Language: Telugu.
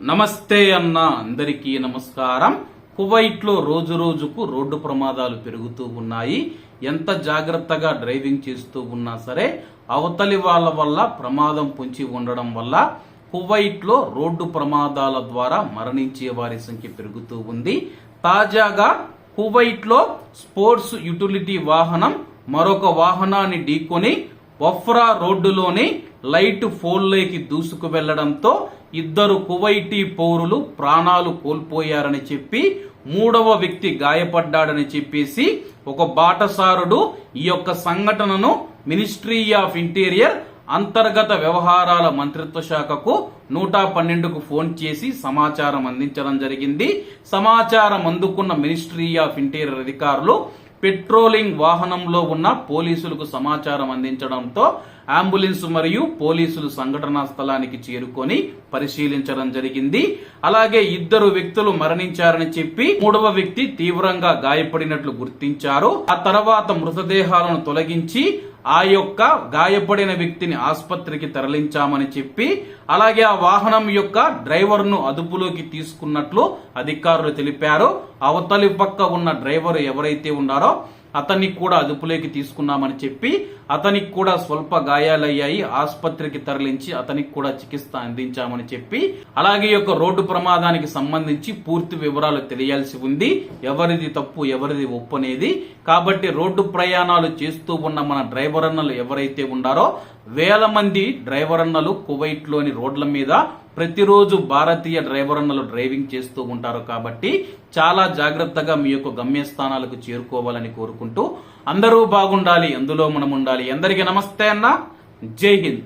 నమస్తే అన్న అందరికీ నమస్కారం. కువైట్లో రోజు రోజుకు రోడ్డు ప్రమాదాలు పెరుగుతూ ఉన్నాయి. ఎంత జాగ్రత్తగా డ్రైవింగ్ చేస్తూ ఉన్నా సరే అవతలి వాళ్ళ వల్ల ప్రమాదం పొంచి ఉండడం వల్ల కువైట్లో రోడ్డు ప్రమాదాల ద్వారా మరణించే వారి సంఖ్య పెరుగుతూ ఉంది. తాజాగా కువైట్లో స్పోర్ట్స్ యుటిలిటీ వాహనం మరొక వాహనాన్ని ఢీకొని వఫ్రా రోడ్డులోని లైట్ ఫోల్లోకి దూసుకు వెళ్ళడంతో ఇద్దరు కువైటీ పౌరులు ప్రాణాలు కోల్పోయారని చెప్పి మూడవ వ్యక్తి గాయపడ్డాడని చెప్పేసి ఒక బాటసారుడు ఈ యొక్క సంఘటనను మినిస్ట్రీ ఆఫ్ ఇంటీరియర్ అంతర్గత వ్యవహారాల మంత్రిత్వ శాఖకు నూట పన్నెండుకు ఫోన్ చేసి సమాచారం అందించడం జరిగింది. సమాచారం అందుకున్న మినిస్ట్రీ ఆఫ్ ఇంటీరియర్ అధికారులు పెట్రోలింగ్ వాహనంలో ఉన్న పోలీసులకు సమాచారం అందించడంతో అంబులెన్స్ మరియు పోలీసులు సంఘటనా స్థలానికి చేరుకొని పరిశీలించడం జరిగింది. అలాగే ఇద్దరు వ్యక్తులు మరణించారని చెప్పి మూడవ వ్యక్తి తీవ్రంగా గాయపడినట్లు గుర్తించారు. ఆ తర్వాత మృతదేహాలను తొలగించి ఆ యొక్క గాయపడిన వ్యక్తిని ఆసుపత్రికి తరలించామని చెప్పి అలాగే ఆ వాహనం యొక్క డ్రైవర్ను అదుపులోకి తీసుకున్నట్లు అధికారులు తెలిపారు. అవతలి పక్క ఉన్న డ్రైవర్ ఎవరైతే ఉన్నారో అతన్ని కూడా అదుపులోకి తీసుకున్నామని చెప్పి అతనికి కూడా స్వల్ప గాయాలయ్యాయి. ఆసుపత్రికి తరలించి అతనికి కూడా చికిత్స అందించామని చెప్పి అలాగే యొక్క రోడ్డు ప్రమాదానికి సంబంధించి పూర్తి వివరాలు తెలియాల్సి ఉంది. ఎవరిది తప్పు ఎవరిది ఒప్పు అనేది. కాబట్టి రోడ్డు ప్రయాణాలు చేస్తూ ఉన్న మన డ్రైవర్ అన్నలు ఎవరైతే ఉన్నారో వేల మంది డ్రైవర్ అన్నలు కువైట్లోని రోడ్ల మీద ప్రతిరోజు భారతీయ డ్రైవర్ అన్నలు డ్రైవింగ్ చేస్తూ ఉంటారు కాబట్టి చాలా జాగ్రత్తగా మీ యొక్క గమ్యస్థానాలకు చేరుకోవాలని కోరుకుంటూ అందరూ బాగుండాలి అందులో మనం ఉండాలి. అందరికీ నమస్తే అన్న. జై హింద్.